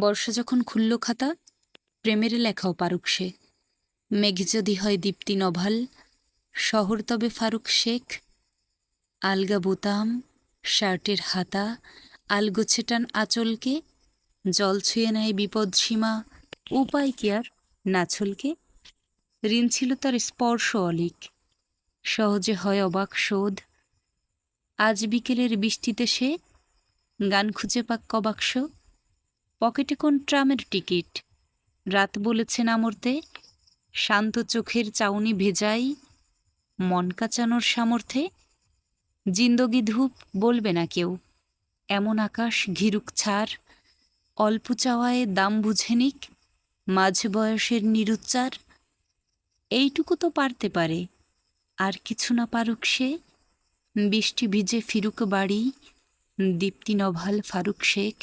বর্ষা যখন খুলল খাতা, প্রেমের লেখাও পারুক সে। মেঘ যদি হয় দীপ্তি নভাল, শহর তবে ফারুক শেখ। আলগা বোতাম, শার্টের হাতা আলগোছে টান আঁচলকে, জল ছুঁয়ে নেয় বিপদ সীমা, উপায় কি আর নাছলকে ঋণ ছিল তার স্পর্শ অলিক, সহজে হয় অবাক শোধ। আজ বিকেলের বৃষ্টিতে সে গান খুঁজে পাক কবাক্স পকেটে কোন ট্রামের টিকিট? রাত বলেছে না মরতে? শান্ত চোখের চাউনি ভেজাই মন কাচানোর সামর্থ্যে? জিন্দগি ধূপ বলবে না কেউ। এমন আকাশ ঘিরুক ছাড়। অল্প চাওয়ায় দাম বুঝে নিক। মাঝ বয়সের নিরুচ্চার। এইটুকু তো পারতে পারে। আর কিছু না পারুক সে? বৃষ্টি ভিজে ফিরুক বাড়ি। দীপ্তি নভাল ফারুক শেখ।